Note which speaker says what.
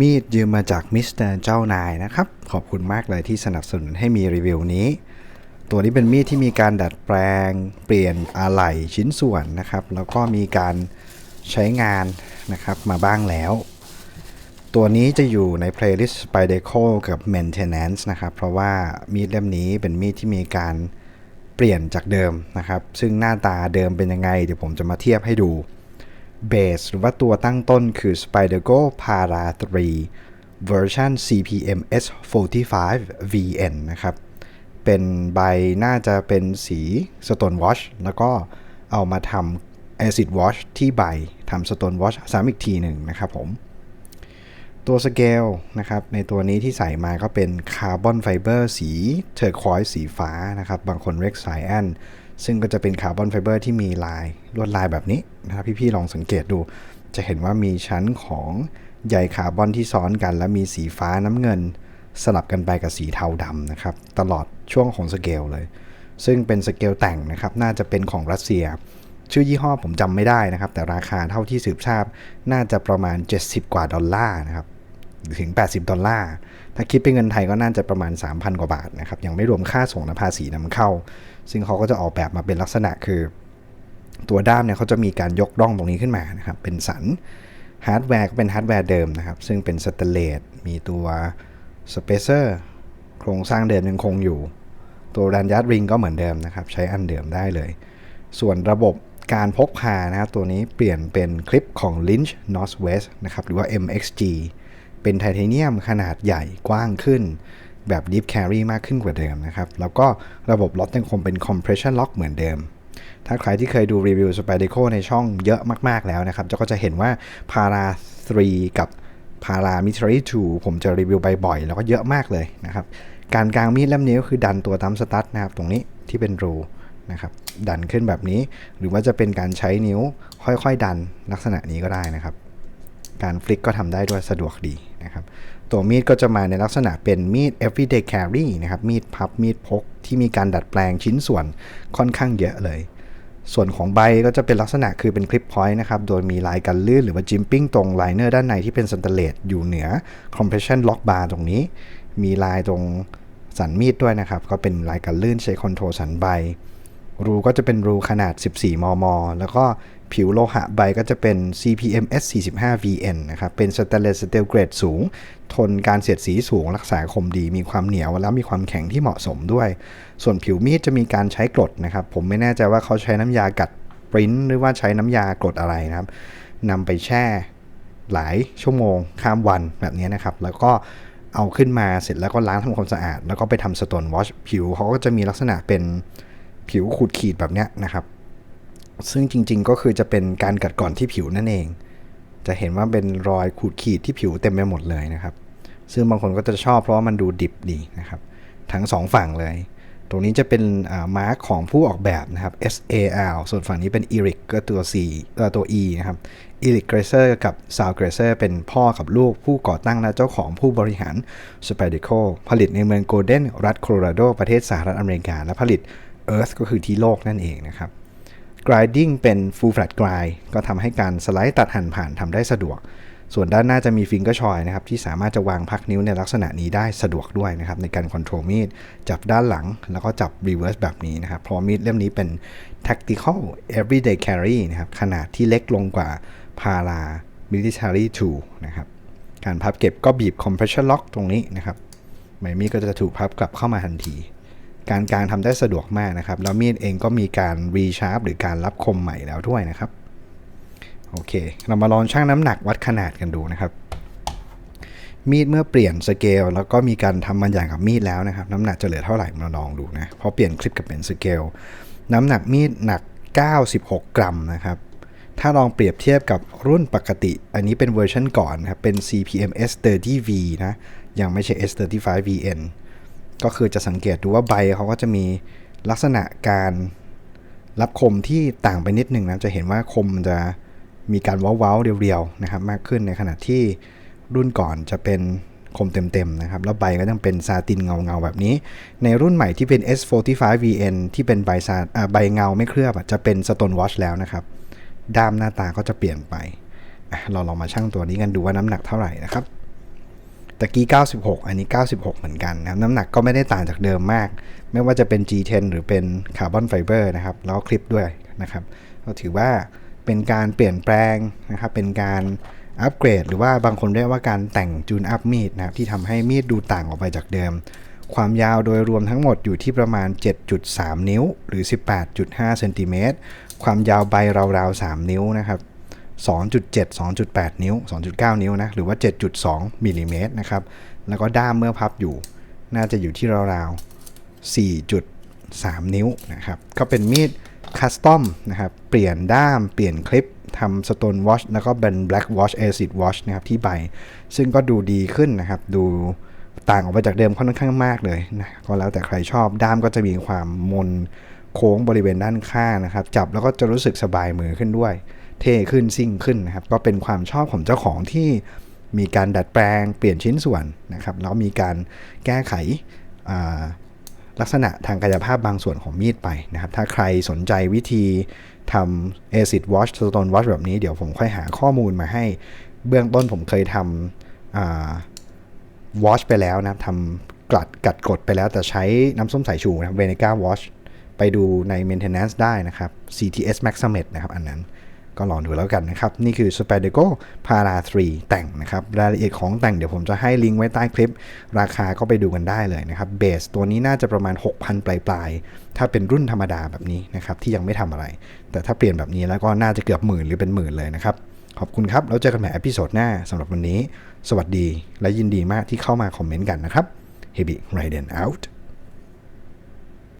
Speaker 1: มีดยืมมาจากมิสเตอร์เจ้านายนะครับ ขอบคุณมากเลยที่สนับสนุนให้มีรีวิวนี้ ตัวนี้เป็นมีดที่มีการดัดแปลง เปลี่ยนอะไหล่ชิ้นส่วนนะครับ แล้วก็มีการใช้งานนะครับมาบ้างแล้ว ตัวนี้จะอยู่ใน playlist s p y d e c o กับ maintenance นะครับ เพราะว่ามีดเล่มนี้เป็นมีดที่มีการเปลี่ยนจากเดิมนะครับ ซึ่งหน้าตาเดิมเป็นยังไง เดี๋ยวผมจะมาเทียบให้ดู เบสหรือว่าตัวตั้งต้นคือ Spyderco Para 3 version CPM S45 VN นะครับ เป็นใบน่าจะเป็นสี Stone Wash แล้วก็เอามาทำ Acid Wash ที่ใบทำ Stone Wash ซ้ำอีกทีหนึ่งนะครับผม ตัวสเกลนะครับ ในตัวนี้ที่ใส่มาก็เป็นคาร์บอนไฟเบอร์สีเทอร์ควอยสีฟ้านะครับ บางคนเรียกสายแอน ซึ่งก็จะเป็นคาร์บอนไฟเบอร์ที่มีลายลวดลายแบบนี้นะครับพี่ๆลองสังเกตดู จะเห็นว่ามีชั้นของใยคาร์บอนที่ซ้อนกัน และมีสีฟ้าน้ำเงิน สลับกันไปกับสีเทาดำนะครับ ตลอดช่วงของสเกลเลย ซึ่งเป็นสเกลแต่งนะครับ น่าจะเป็นของรัสเซีย ชื่อยี่ห้อผมจำไม่ได้นะครับ แต่ราคาเท่าที่สืบทราบ น่าจะประมาณ 70 กว่าดอลลาร์นะครับ ถึง 80 ดอลลาร์ ถ้าคิดเป็นเงินไทยก็น่าจะประมาณ 3,000 กว่าบาทนะครับ ยังไม่รวมค่าส่งและภาษีนำเข้า ซึ่งเขาก็จะออกแบบมาเป็นลักษณะคือ ตัวด้ามเนี่ยเขาจะมีการยกร่องตรงนี้ขึ้นมานะครับ เป็นสัน ฮาร์ดแวร์ก็เป็นฮาร์ดแวร์เดิมนะครับ ซึ่งเป็นสเตนเลสมีตัวสเปเซอร์โครงสร้างเดิมยังคงอยู่ ตัวรันยัดริงก็เหมือนเดิมนะครับ ใช้อันเดิมได้เลย ส่วนระบบการพกพานะครับตัวนี้เปลี่ยนเป็นคลิปของ Lynch Northwest นะครับ หรือว่า MXG เป็นไทเทเนียมขนาดใหญ่กว้างขึ้น แบบ Deep Carry มากขึ้นกว่าเดิมนะครับ แล้วก็ระบบล็อตยังคงเป็น Compression Lock เหมือนเดิม ถ้าใครที่เคยดูรีวิว s p y d e c o ในช่องเยอะมาก ๆ แล้วนะครับ ก็จะเห็นว่า Para 3กับ Para Military 2ผมจะรีวิวบ่อยๆ แล้วก็เยอะมากเลยนะครับ การกลางมีดเล่มนี้ก็คือดันตัวตั้มสตั๊ดนะครับ ตรงนี้ที่เป็นรูนะครับ ดันขึ้นแบบนี้ หรือว่าจะเป็นการใช้นิ้วค่อยๆ ดันลักษณะนี้ก็ได้นะครับ การฟลิกก็ทำได้ด้วยสะดวกดีนะครับตัวมีดก็จะมาในลักษณะเป็นมีด everyday carry นะครับมีดพับมีดพกที่มีการดัดแปลงชิ้นส่วนค่อนข้างเยอะเลย ส่วนของใบก็จะเป็นลักษณะคือเป็นคลิปพอยต์นะครับ โดยมีลายกันลื่นหรือว่าจิมปิ้งตรงไลเนอร์ด้านในที่เป็นสแตนเลสอยู่เหนือ compression lock bar ตรงนี้ มีลายตรงสันมีดด้วยนะครับ ก็เป็นลายกันลื่นใช้คอนโทรลสันใบ รูก็จะเป็นรูขนาด 14 มม แล้วก็ผิวโลหะใบก็จะเป็น CPM S45 VN นะครับ เป็นสแตนเลสสเตลเกรดสูง ทนการเสียดสีสูง รักษาคมดี มีความเหนียว และมีความแข็งที่เหมาะสมด้วย ส่วนผิวมีดจะมีการใช้กรดนะครับ ผมไม่แน่ใจว่าเขาใช้น้ำยากัดปริ้นหรือว่าใช้น้ำยากรดอะไรนะครับนำไปแช่หลายชั่วโมงข้ามวันแบบนี้นะครับ แล้วก็เอาขึ้นมาเสร็จแล้วก็ล้างทำความสะอาด แล้วก็ไปทำสโตนวอชผิวเขาก็จะมีลักษณะเป็น ผิวขูดขีดแบบนี้นะครับ ซึ่งจริง ๆ ก็คือจะเป็นการกัดก่อนที่ผิวนั่นเอง จะเห็นว่าเป็นรอยขูดขีดที่ผิวเต็มไปหมดเลยนะครับ ซึ่งบางคนก็จะชอบเพราะว่ามันดูดิบดีนะครับ ทั้งสองฝั่งเลย ตรงนี้จะเป็นมาร์กของผู้ออกแบบนะครับ SAL ส่วนฝั่งนี้เป็น Eric ก็ตัว C เอ่อตัว E นะครับ Eric Gracer กับ Sal Gracer เป็นพ่อกับลูกผู้ก่อตั้งและเจ้าของผู้บริหาร s p y d e c o ผลิตในเมืองโกลเด้นรัฐโคโลราโด ประเทศสหรัฐอเมริกา และผลิต Earth ก็คือที่โลกนั่นเองนะครับ Grinding เป็น Full Flat Grind ก็ทำให้การสไลด์ตัดหั่นผ่านทำได้สะดวก ส่วนด้านหน้าจะมีฟิงเกอร์ชอยนะครับที่สามารถจะวางพักนิ้วในลักษณะนี้ได้สะดวกด้วยนะครับในการคอนโทรลมีดจับด้านหลังแล้วก็จับรีเวิร์สแบบนี้นะครับเพราะมีดเล่มนี้เป็น tactical everyday carry นะครับขนาดที่เล็กลงกว่า para military 2นะครับการพับเก็บก็บีบ compression lock ตรงนี้นะครับใบมีดก็จะถูกพับกลับเข้ามาทันที การกางทำได้สะดวกมากนะครับ แล้วมีดเองก็มีการรีชาร์ปหรือการรับคมใหม่แล้วด้วยนะครับ โอเค เรามาลองชั่งน้ำหนักวัดขนาดกันดูนะครับ มีดเมื่อเปลี่ยนสเกลแล้วก็มีการทำมันอย่างกับมีดแล้วนะครับ น้ำหนักจะเหลือเท่าไหร่มาลองดูนะพอเปลี่ยนคลิปกับเป็นสเกลน้ำหนักมีดหนัก 96 กรัมนะครับ ถ้าลองเปรียบเทียบกับรุ่นปกติ อันนี้เป็นเวอร์ชันก่อนนะครับ เป็น CPM S30V นะ ยังไม่ใช่ S35VN ก็คือจะสังเกตดูว่าใบเขาก็จะมีลักษณะการรับคมที่ต่างไปนิดหนึ่งนะจะเห็นว่าคมมันจะมีการเว้าๆเรียวๆนะครับ มากขึ้นในขณะที่รุ่นก่อนจะเป็นคมเต็มๆนะครับ แล้วใบก็ยังเป็นซาตินเงาๆแบบนี้ ในรุ่นใหม่ที่เป็น S45VN ที่เป็นใบซาใบเงาไม่เคลือบจะเป็น Stone Watch แล้วนะครับ ด้ามหน้าตาก็จะเปลี่ยนไปเราลองมาชั่งตัวนี้กันดูว่าน้ำหนักเท่าไหร่นะครับ ตะกี้ 96 อันนี้ 96 เหมือนกันนะครับ น้ำหนักก็ไม่ได้ต่างจากเดิมมาก ไม่ว่าจะเป็น G10 หรือเป็นคาร์บอนไฟเบอร์นะครับ แล้วก็คลิปด้วยนะครับ ก็ถือว่าเป็นการเปลี่ยนแปลงนะครับ เป็นการอัปเกรด หรือว่าบางคนเรียกว่าการแต่งจูนอัพมีดนะครับ ที่ทำให้มีดดูต่างออกไปจากเดิม ความยาวโดยรวมทั้งหมดอยู่ที่ประมาณ 7.3 นิ้ว หรือ 18.5 เซนติเมตร ความยาวใบราวๆ 3 นิ้วนะครับ 2.7 2.8 นิ้ว 2.9 นิ้วนะ หรือว่า 7.2มิลลิเมตรนะครับ แล้วก็ด้ามเมื่อพับอยู่ น่าจะอยู่ที่ราวๆ 4.3 นิ้วนะครับ ก็เป็นมีดคัสตอมนะครับ เปลี่ยนด้าม เปลี่ยนคลิปทำสโตนวอชแล้วก็เป็นแบล็กวอชแอซิดวอชนะครับ ที่ใบ ซึ่งก็ดูดีขึ้นนะครับ ดูต่างออกไปจากเดิมค่อนข้างมากเลยนะก็แล้วแต่ใครชอบด้ามก็จะมีความมนโค้งบริเวณด้านข้างนะครับ จับแล้วก็จะรู้สึกสบายมือขึ้นด้วย เท่ขึ้นซิ่งขึ้นนะครับก็เป็นความชอบของเจ้าของที่มีการดัดแปลงเปลี่ยนชิ้นส่วนนะครับแล้วมีการแก้ไขลักษณะทางกายภาพบางส่วนของมีดไปนะครับ ถ้าใครสนใจวิธีทำ acid wash stone wash แบบนี้เดี๋ยวผมค่อยหาข้อมูลมาให้ เบื้องต้นผมเคยทำอ่าวอชไปแล้วนะครับทำกลัดกัดกดไปแล้วแต่ใช้น้ำส้มสายชูนะครับเวเนก้าวอชไปดูใน maintenance ได้นะครับ CTS Maximet นะครับอันนั้น ก็ลองดูแล้วกันนะครับ นี่คือ s p a d e g o Para 3 แต่งนะครับ รายละเอียดของแต่งเดี๋ยวผมจะให้ลิงก์ไว้ใต้คลิป ราคาก็ไปดูกันได้เลยนะครับเบสตัวนี้น่าจะประมาณ 6,000 ปลายๆ ถ้าเป็นรุ่นธรรมดาแบบนี้นะครับที่ยังไม่ทำอะไร แต่ถ้าเปลี่ยนแบบนี้แล้วก็น่าจะเกือบหมื่นหรือเป็นหมื่นเลยนะครับขอบคุณครับ แล้วเจอกันใหม่อพิโซดหน้าสำหรับวันนี้ สวัสดีและยินดีมากที่เข้ามาคอมเมนต์กันนะครับ h e b y r i d e n out